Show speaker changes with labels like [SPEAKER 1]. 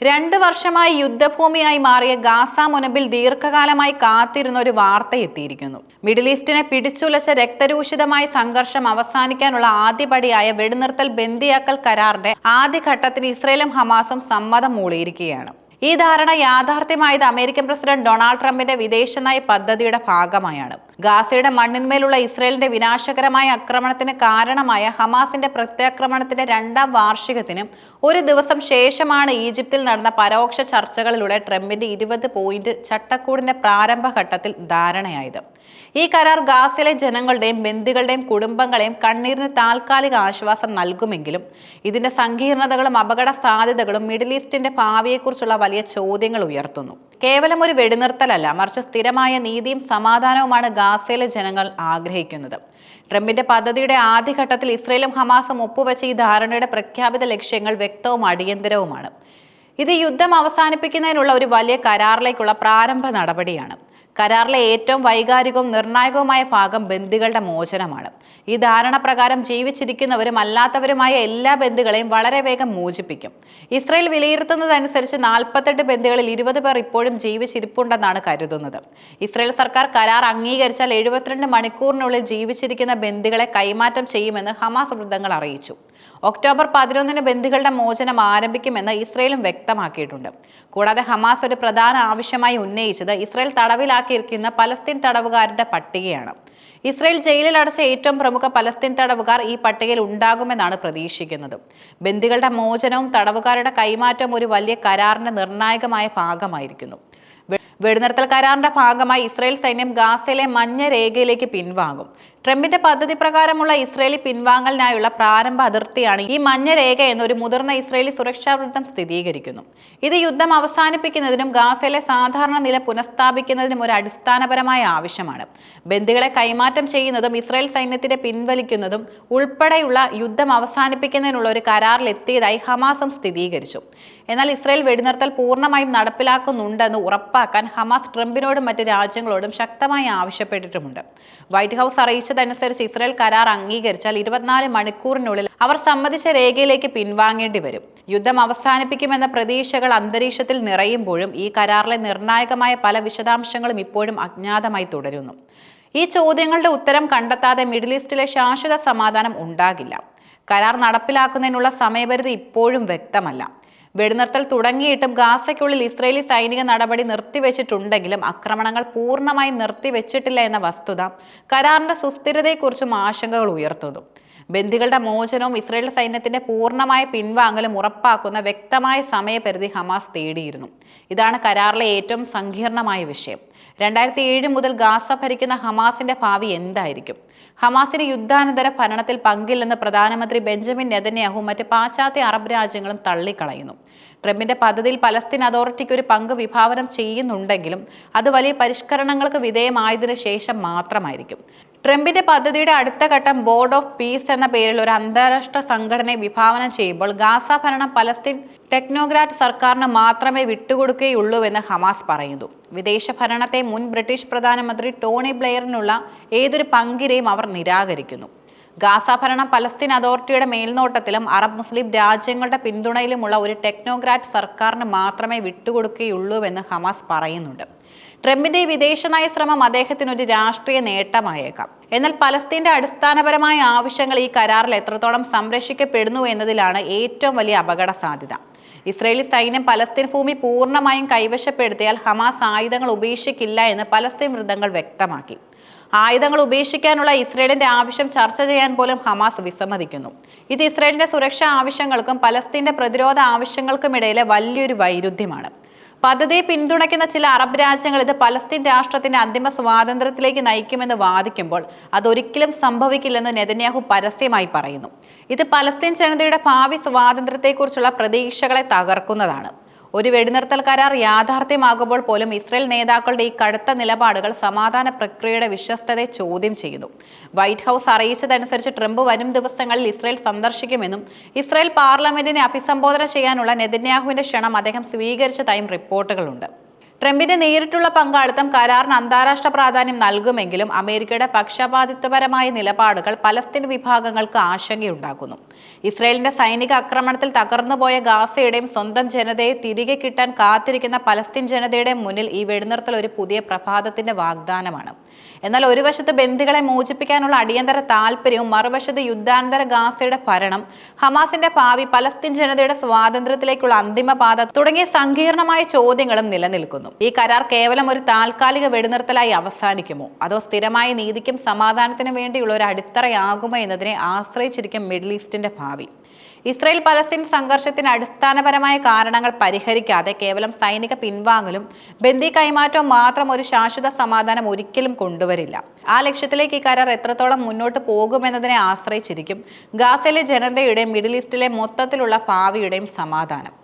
[SPEAKER 1] രണ്ട് വർഷമായി യുദ്ധഭൂമിയായി മാറിയ ഗാസ മുനമ്പിൽ ദീർഘകാലമായി കാത്തിരുന്ന ഒരു വാർത്ത എത്തിയിരിക്കുന്നു മിഡിൽ ഈസ്റ്റിനെ പിടിച്ചുലച്ച രക്തരൂഷിതമായ സംഘർഷം അവസാനിക്കാനുള്ള ആദ്യപടിയായ വെടിനിർത്തൽ ബന്ദിയാക്കൽ കരാറിന്റെ ആദ്യഘട്ടത്തിന് ഇസ്രയേലും ഹമാസും സമ്മതം മൂളിയിരിക്കുകയാണ്. ഈ ധാരണ യാഥാർത്ഥ്യമായത് അമേരിക്കൻ പ്രസിഡന്റ് ഡൊണാൾഡ് ട്രംപിന്റെ വിദേശനയ പദ്ധതിയുടെ ഭാഗമായാണ്. ഗാസയുടെ മണ്ണിന്മേലുള്ള ഇസ്രയേലിന്റെ വിനാശകരമായ ആക്രമണത്തിന് കാരണമായ ഹമാസിന്റെ പ്രത്യാക്രമണത്തിന്റെ രണ്ടാം വാർഷികത്തിന് ഒരു ദിവസം ശേഷമാണ് ഈജിപ്തിൽ നടന്ന പരോക്ഷ ചർച്ചകളിലൂടെ ട്രംപിന്റെ ഇരുപത് പോയിന്റ് ചട്ടക്കൂടിന്റെ പ്രാരംഭഘട്ടത്തിൽ ധാരണയായത്. ഈ കരാർ ഗാസയിലെ ജനങ്ങളുടെയും ബന്ദികളുടെയും കുടുംബങ്ങളെയും കണ്ണീരിന് താൽക്കാലിക ആശ്വാസം നൽകുമെങ്കിലും ഇതിന്റെ സങ്കീർണതകളും അപകട സാധ്യതകളും മിഡിൽ ഈസ്റ്റിന്റെ ഭാവിയെക്കുറിച്ചുള്ള വലിയ ചോദ്യങ്ങൾ ഉയർത്തുന്നു. കേവലം ഒരു വെടിനിർത്തലല്ല മറിച്ച് സ്ഥിരമായ നീതിയും സമാധാനവുമാണ് ഗാസയിലെ ജനങ്ങൾ ആഗ്രഹിക്കുന്നത്. ട്രംപിന്റെ പദ്ധതിയുടെ ആദ്യഘട്ടത്തിൽ ഇസ്രയേലും ഹമാസും ഒപ്പുവെച്ച ഈ ധാരണയുടെ പ്രഖ്യാപിത ലക്ഷ്യങ്ങൾ വ്യക്തവും അടിയന്തരവുമാണ്. ഇത് യുദ്ധം അവസാനിപ്പിക്കുന്നതിനുള്ള ഒരു വലിയ കരാറിലേക്കുള്ള പ്രാരംഭ നടപടിയാണ്. കരാറിലെ ഏറ്റവും വൈകാരികവും നിർണായകവുമായ ഭാഗം ബന്ദികളുടെ മോചനമാണ്. ഈ ധാരണ പ്രകാരം ജീവിച്ചിരിക്കുന്നവരും അല്ലാത്തവരുമായ എല്ലാ ബന്ദികളെയും വളരെ വേഗം മോചിപ്പിക്കും. ഇസ്രയേൽ വിലയിരുത്തുന്നതനുസരിച്ച് നാൽപ്പത്തെട്ട് ബന്ദികളിൽ ഇരുപത് പേർ ഇപ്പോഴും ജീവിച്ചിരിപ്പുണ്ടെന്നാണ് കരുതുന്നത്. ഇസ്രയേൽ സർക്കാർ കരാർ അംഗീകരിച്ചാൽ എഴുപത്തിരണ്ട് മണിക്കൂറിനുള്ളിൽ ജീവിച്ചിരിക്കുന്ന ബന്ദികളെ കൈമാറ്റം ചെയ്യുമെന്ന് ഹമാസ് വൃത്തങ്ങൾ അറിയിച്ചു. ഒക്ടോബർ പതിനൊന്നിന് ബന്ദികളുടെ മോചനം ആരംഭിക്കുമെന്ന് ഇസ്രയേലും വ്യക്തമാക്കിയിട്ടുണ്ട്. കൂടാതെ ഹമാസ് ഒരു പ്രധാന ആവശ്യമായി ഉന്നയിച്ചത് ഇസ്രയേൽ തടവിലാക്കിയിരിക്കുന്ന പലസ്തീൻ തടവുകാരുടെ പട്ടികയാണ്. ഇസ്രയേൽ ജയിലിൽ അടച്ച ഏറ്റവും പ്രമുഖ പലസ്തീൻ തടവുകാർ ഈ പട്ടികയിൽ ഉണ്ടാകുമെന്നാണ് പ്രതീക്ഷിക്കുന്നത്. ബന്ദികളുടെ മോചനവും തടവുകാരുടെ കൈമാറ്റവും ഒരു വലിയ കരാറിന്റെ നിർണായകമായ ഭാഗമായിരിക്കുന്നു. വെടിനിർത്തൽ കരാറിന്റെ ഭാഗമായി ഇസ്രയേൽ സൈന്യം ഗാസയിലെ മഞ്ഞ രേഖയിലേക്ക് പിൻവാങ്ങും. ട്രംപിന്റെ പദ്ധതി പ്രകാരമുള്ള ഇസ്രയേലി പിൻവാങ്ങലിനായുള്ള പ്രാരംഭ അതിർത്തിയാണ് ഈ മഞ്ഞ രേഖ എന്ന ഒരു മുതിർന്ന ഇസ്രയേലി സുരക്ഷാ വൃത്തം സ്ഥിരീകരിക്കുന്നു. ഇത് യുദ്ധം അവസാനിപ്പിക്കുന്നതിനും ഗാസയിലെ സാധാരണ നില പുനഃസ്ഥാപിക്കുന്നതിനും ഒരു അടിസ്ഥാനപരമായ ആവശ്യമാണ്. ബന്ദികളെ കൈമാറ്റം ചെയ്യുന്നതും ഇസ്രായേൽ സൈന്യത്തിന്റെ പിൻവലിക്കുന്നതും ഉൾപ്പെടെയുള്ള യുദ്ധം അവസാനിപ്പിക്കുന്നതിനുള്ള ഒരു കരാറിൽ എത്തിയതായി ഹമാസും സ്ഥിരീകരിച്ചു. എന്നാൽ ഇസ്രായേൽ വെടിനിർത്തൽ പൂർണമായും നടപ്പിലാക്കുന്നുണ്ടെന്ന് ഉറപ്പാക്കാൻ ഹമാസ് ട്രംപിനോടും മറ്റ് രാജ്യങ്ങളോടും ശക്തമായി ആവശ്യപ്പെട്ടിട്ടുമുണ്ട്. വൈറ്റ് ഹൗസ് അറിയിച്ചതനുസരിച്ച് ഇസ്രായേൽ കരാർ അംഗീകരിച്ചാൽ ഇരുപത്തിനാല് മണിക്കൂറിനുള്ളിൽ അവർ സമ്മതിച്ച രേഖയിലേക്ക് പിൻവാങ്ങേണ്ടി വരും. യുദ്ധം അവസാനിപ്പിക്കുമെന്ന പ്രതീക്ഷകൾ അന്തരീക്ഷത്തിൽ നിറയുമ്പോഴും ഈ കരാറിലെ നിർണായകമായ പല വിശദാംശങ്ങളും ഇപ്പോഴും അജ്ഞാതമായി തുടരുന്നു. ഈ ചോദ്യങ്ങളുടെ ഉത്തരം കണ്ടെത്താതെ മിഡിൽ ഈസ്റ്റിലെ ശാശ്വത സമാധാനം ഉണ്ടാകില്ല. കരാർ നടപ്പിലാക്കുന്നതിനുള്ള സമയപരിധി ഇപ്പോഴും വ്യക്തമല്ല. വെടിനിർത്തൽ തുടങ്ങിയിട്ടും ഗാസയ്ക്കുള്ളിൽ ഇസ്രയേലി സൈനിക നടപടി നിർത്തിവെച്ചിട്ടുണ്ടെങ്കിലും ആക്രമണങ്ങൾ പൂർണമായും നിർത്തിവെച്ചിട്ടില്ല എന്ന വസ്തുത കരാറിന്റെ സുസ്ഥിരതയെക്കുറിച്ചും ആശങ്കകൾ ഉയർത്തുന്നു. ബന്ദികളുടെ മോചനവും ഇസ്രയേൽ സൈന്യത്തിന്റെ പൂർണമായ പിൻവാങ്ങലും ഉറപ്പാക്കുന്ന വ്യക്തമായ സമയപരിധി ഹമാസ് തേടിയിരുന്നു. ഇതാണ് കരാറിലെ ഏറ്റവും സങ്കീർണമായ വിഷയം. രണ്ടായിരത്തി ഏഴ് മുതൽ ഗാസ ഭരിക്കുന്ന ഹമാസിന്റെ ഭാവി എന്തായിരിക്കും? ഹമാസിന് യുദ്ധാനന്തര ഭരണത്തിൽ പങ്കില്ലെന്ന് പ്രധാനമന്ത്രി ബെഞ്ചമിൻ നെതന്യാഹു മറ്റ് പാശ്ചാത്യ അറബ് രാജ്യങ്ങളും തള്ളിക്കളയുന്നു. ട്രംപിന്റെ പദ്ധതിയിൽ പലസ്തീൻ അതോറിറ്റിക്ക് ഒരു പങ്ക് വിഭാവനം ചെയ്യുന്നുണ്ടെങ്കിലും അത് വലിയ പരിഷ്കരണങ്ങൾക്ക് വിധേയമായതിനു ശേഷം മാത്രമായിരിക്കും. ട്രംപിന്റെ പദ്ധതിയുടെ അടുത്ത ഘട്ടം ബോർഡ് ഓഫ് പീസ് എന്ന പേരിൽ ഒരു അന്താരാഷ്ട്ര സംഘടനയെ വിഭാവനം ചെയ്യുമ്പോൾ ഗാസ ഭരണം പലസ്തീൻ ടെക്നോക്രാറ്റ് സർക്കാരിന് മാത്രമേ വിട്ടുകൊടുക്കുകയുള്ളൂവെന്ന് ഹമാസ് പറയുന്നു. വിദേശ ഭരണത്തെ മുൻ ബ്രിട്ടീഷ് പ്രധാനമന്ത്രി ടോണി ബ്ലെയറിനുള്ള ഏതൊരു പങ്കിനെയും അവർ നിരാകരിക്കുന്നു. ഗാസ ഭരണം പലസ്തീൻ അതോറിറ്റിയുടെ മേൽനോട്ടത്തിലും അറബ് മുസ്ലിം രാജ്യങ്ങളുടെ പിന്തുണയിലുമുള്ള ഒരു ടെക്നോക്രാറ്റ് സർക്കാരിന് മാത്രമേ വിട്ടുകൊടുക്കുകയുള്ളൂവെന്ന് ഹമാസ് പറയുന്നുണ്ട്. ട്രംപിന്റെ വിദേശനയ വിദേശ നയ ശ്രമം അദ്ദേഹത്തിന് ഒരു രാഷ്ട്രീയ നേട്ടമായേക്കാം. എന്നാൽ പലസ്തീന്റെ അടിസ്ഥാനപരമായ ആവശ്യങ്ങൾ ഈ കരാറിൽ എത്രത്തോളം സംരക്ഷിക്കപ്പെടുന്നു എന്നതിലാണ് ഏറ്റവും വലിയ അപകട സാധ്യത. ഇസ്രയേലി സൈന്യം പലസ്തീൻ ഭൂമി പൂർണമായും കൈവശപ്പെടുത്തിയാൽ ഹമാസ് ആയുധങ്ങൾ ഉപേക്ഷിക്കില്ല എന്ന് പലസ്തീൻ വൃത്തങ്ങൾ വ്യക്തമാക്കി. ആയുധങ്ങൾ ഉപേക്ഷിക്കാനുള്ള ഇസ്രയേലിന്റെ ആവശ്യം ചർച്ച ചെയ്യാൻ പോലും ഹമാസ് വിസമ്മതിക്കുന്നു. ഇത് ഇസ്രയേലിന്റെ സുരക്ഷാ ആവശ്യങ്ങൾക്കും പലസ്തീന്റെ പ്രതിരോധ ആവശ്യങ്ങൾക്കുമിടയിലെ വലിയൊരു വൈരുദ്ധ്യമാണ്. പദ്ധതി പിന്തുണയ്ക്കുന്ന ചില അറബ് രാജ്യങ്ങൾ ഇത് പലസ്തീൻ രാഷ്ട്രത്തിന്റെ അന്തിമ സ്വാതന്ത്ര്യത്തിലേക്ക് നയിക്കുമെന്ന് വാദിക്കുമ്പോൾ അതൊരിക്കലും സംഭവിക്കില്ലെന്ന് നെതന്യാഹു പരസ്യമായി പറയുന്നു. ഇത് പലസ്തീൻ ജനതയുടെ ഭാവി സ്വാതന്ത്ര്യത്തെക്കുറിച്ചുള്ള പ്രതീക്ഷകളെ തകർക്കുന്നതാണ്. ഒരു വെടിനിർത്തൽ കരാർ യാഥാർത്ഥ്യമാകുമ്പോൾ പോലും ഇസ്രയേൽ നേതാക്കളുടെ ഈ കടുത്ത നിലപാടുകൾ സമാധാന പ്രക്രിയയുടെ വിശ്വസ്തതയെ ചോദ്യം ചെയ്യുന്നു. വൈറ്റ് ഹൗസ് അറിയിച്ചതനുസരിച്ച് ട്രംപ് വരും ദിവസങ്ങളിൽ ഇസ്രയേൽ സന്ദർശിക്കുമെന്നും ഇസ്രയേൽ പാർലമെന്റിനെ അഭിസംബോധന ചെയ്യാനുള്ള നെതന്യാഹുവിന്റെ ക്ഷണം അദ്ദേഹം സ്വീകരിച്ചതായും റിപ്പോർട്ടുകളുണ്ട്. ട്രംപിന്റെ നേരിട്ടുള്ള പങ്കാളിത്തം കരാറിന് അന്താരാഷ്ട്ര പ്രാധാന്യം നൽകുമെങ്കിലും അമേരിക്കയുടെ പക്ഷപാതിത്വപരമായ നിലപാടുകൾ പലസ്തീൻ വിഭാഗങ്ങൾക്ക് ആശങ്കയുണ്ടാക്കുന്നു. ഇസ്രയേലിന്റെ സൈനിക ആക്രമണത്തിൽ തകർന്നുപോയ ഗാസയുടെയും സ്വന്തം ജനതയെ തിരികെ കിട്ടാൻ കാത്തിരിക്കുന്ന പലസ്തീൻ ജനതയുടെ മുന്നിൽ ഈ വെടിനിർത്തൽ ഒരു പുതിയ പ്രഭാതത്തിന്റെ വാഗ്ദാനമാണ്. എന്നാൽ ഒരു വശത്ത് ബന്ദികളെ മോചിപ്പിക്കാനുള്ള അടിയന്തര താല്പര്യവും മറുവശത്ത് യുദ്ധാനന്തര ഗാസയുടെ ഭരണം ഹമാസിന്റെ ഭാവി പലസ്തീൻ ജനതയുടെ സ്വാതന്ത്ര്യത്തിലേക്കുള്ള അന്തിമ പാത തുടങ്ങിയ സങ്കീർണമായ ചോദ്യങ്ങളും നിലനിൽക്കുന്നു. ഈ കരാർ കേവലം ഒരു താൽക്കാലിക വെടിനിർത്തലായി അവസാനിക്കുമോ? അതോ സ്ഥിരമായ നീതിക്കും സമാധാനത്തിനും വേണ്ടിയുള്ള ഒരു അടിത്തറയാകുമോ എന്നതിനെ ആശ്രയിച്ചിരിക്കും മിഡിൽ ഈസ്റ്റിന്റെ ഭാവി. ഇസ്രായേൽ പലസ്തീൻ സംഘർഷത്തിന് അടിസ്ഥാനപരമായ കാരണങ്ങൾ പരിഹരിക്കാതെ കേവലം സൈനിക പിൻവാങ്ങലും ബന്ദി കൈമാറ്റവും മാത്രം ഒരു ശാശ്വത സമാധാനം ഒരിക്കലും കൊണ്ടുവരില്ല. ആ ലക്ഷ്യത്തിലേക്ക് ഈ കരാർ എത്രത്തോളം മുന്നോട്ട് പോകുമെന്നതിനെ ആശ്രയിച്ചിരിക്കും ഗാസയിലെ ജനതയുടെയും മിഡിൽ ഈസ്റ്റിലെ മൊത്തത്തിലുള്ള ഭാവിയുടെയും സമാധാനം.